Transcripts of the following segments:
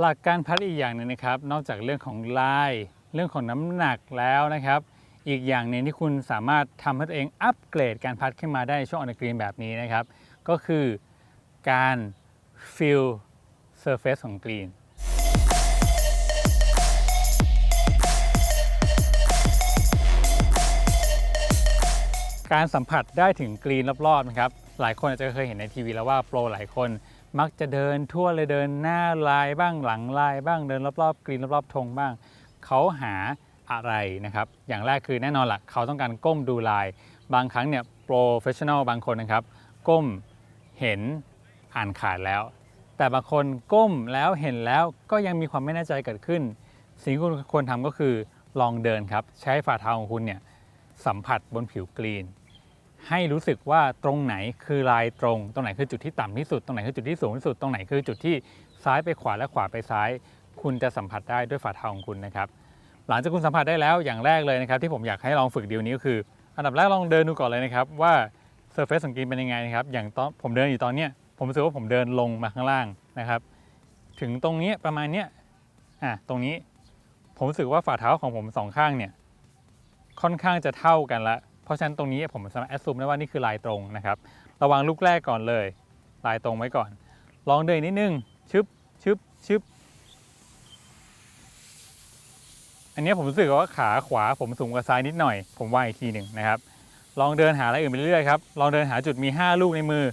หลักการพัดอีกอย่างหนึ่งนะครับ นอกจากเรื่องของลาย เรื่องของน้ำหนักแล้วนะครับ อีกอย่างหนึ่งที่คุณสามารถทำให้ตัวเองอัปเกรดการพัดขึ้นมาได้ช่วงออนกรีนแบบนี้นะครับ ก็คือการ fill surface ของกรีนการสัมผัสได้ถึงกรีนรอบๆนะครับ หลายคนอาจจะเคยเห็นในทีวีแล้วว่าโปรหลายคน มักจะเดินทั่วเลยเดินหน้าลายบ้างหลังลายบ้างเดินรอบๆกรีนรอบๆธงบ้าง เขาหาอะไรนะครับ อย่างแรกคือแน่นอนละเขาต้องการก้มดูลาย บางครั้งเนี่ยโปรเฟชชั่นอลบางคนนะครับ ก้มเห็นอ่านขาดแล้ว แต่บางคนก้มแล้วเห็นแล้วก็ยังมีความไม่แน่ใจเกิดขึ้น สิ่งที่คุณควรทำก็คือลองเดินครับ ใช้ฝ่าเท้าของคุณเนี่ยสัมผัสบนผิวกรีน ให้รู้สึกว่าตรงไหนคือลายตรง ตรงไหนคือจุดที่ต่ำที่สุด ตรงไหนคือจุดที่สูงที่สุด ตรงไหนคือจุดที่ซ้ายไปขวาและขวาไปซ้าย คุณจะสัมผัสได้ด้วยฝ่าเท้าของคุณนะครับ หลังจากคุณสัมผัสได้แล้วอย่างแรกเลยนะครับ ที่ผมอยากให้ลองฝึกดีลนี้ก็คือ อันดับแรกลองเดินดูก่อนเลยนะครับ ว่าเซอร์เฟซของกรีนเป็นยังไงนะครับ อย่างตอนผมเดินอยู่ตอนเนี้ยผมรู้สึกว่าผมเดินลงมาข้างล่างนะครับ ถึงตรงนี้ประมาณเนี้ยอะตรงนี้ผมรู้สึกว่าฝ่าเท้าของผมสองข้างเนี่ยค่อนข้างจะเท่ากันละ ราะฉะนั้นตรงนี้ผมสามารถแอดซูมได้ว่านี่คือลายตรงนะครับ ระวังลูกแรกก่อนเลย ลายตรงไว้ก่อน ลองเดินนิดนึง ชึบชึบชึบ อันนี้ผมรู้สึกว่าขาขวาผมสูงกว่าซ้ายนิดหน่อย ผมว่าอีกทีหนึ่งนะครับ ลองเดินหาอะไรอื่นไปเรื่อยๆครับ ลองเดินหาจุดมี 5 ลูกในมือ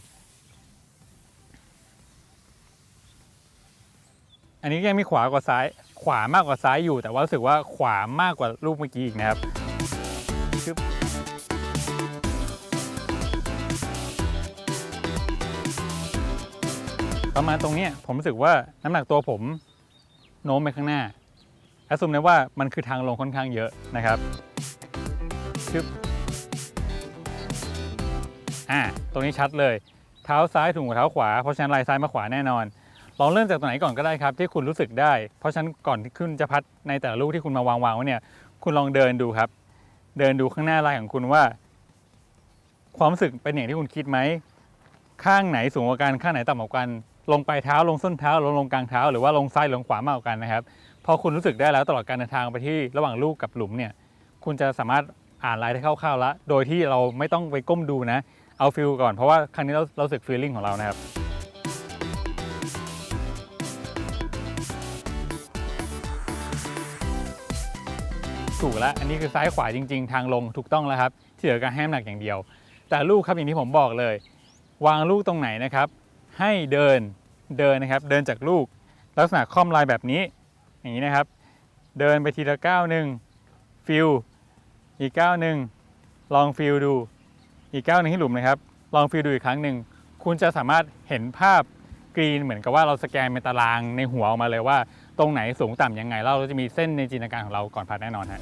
อันนี้ยังมีขวากว่าซ้าย ขวามากกว่าซ้ายอยู่ แต่ว่ารู้สึกว่าขวามากกว่าลูกเมื่อกี้อีกนะครับ ประมาณตรงนี้ผมรู้สึกว่าน้ำหนักตัวผมโน้มไปข้างหน้าแอสซูมนะว่ามันคือทางลงค่อนข้างเยอะนะครับชึบอ่าตรงนี้ชัดเลย เท้าซ้ายถูกกว่าเท้าขวา เพราะฉะนั้นลายซ้ายมาขวาแน่นอน ลองเริ่มจากตรงไหนก่อนก็ได้ครับ ที่คุณรู้สึกได้ เพราะฉะนั้นก่อนที่คุณจะพัดในแต่ละลูกที่คุณมาวางวางไว้เนี่ย คุณลองเดินดูครับ เดินดูข้างหน้าลายของคุณว่า ความรู้สึกเป็นอย่างที่คุณคิดไหม ข้างไหนสูงกว่ากัน ข้างไหนต่ำกว่ากัน ลงปลายเท้าลงส้นเท้าลงลงกลางเท้า หรือว่าลงซ้ายลงขวามากกว่ากันนะครับพอคุณรู้สึกได้แล้วตลอดการเดินทางไปที่ระหว่างลูกกับหลุมเนี่ยคุณจะสามารถอ่านลายได้คร่าวๆล้วโดยที่เราไม่ต้องไปก้มดูนะ เอาฟิลก่อนเพราะว่าครั้งนี้เราเราสึกฟีลลิ่งของเรานะครับถูกแล้วอันนี้คือซ้ายขวาจริง ๆ ทางลงถูกต้องแล้วครับที่เหลือการให้น้ำหนักอย่างเดียว แต่ลูกครับอย่างที่ผมบอกเลย วางลูกตรงไหนนะครับ ให้เดินเดินนะครับ เดินจากลูก ลักษณะค่อมลายแบบนี้ อย่างนี้นะครับ เดินไปทีละก้าวหนึ่งฟิลอีกก้าวหนึ่งลองฟิลดู อีกก้าวหนึ่งที่หลุมนะครับ ลองฟิลดูอีกครั้งหนึ่งคุณจะสามารถเห็นภาพกรีนเหมือนกับว่าเราสแกนเป็นตารางในหัวออกมาเลยว่า ตรงไหนสูงต่ำยังไง เราจะมีเส้นในจินตนาการของเราก่อนพัดแน่นอนฮะ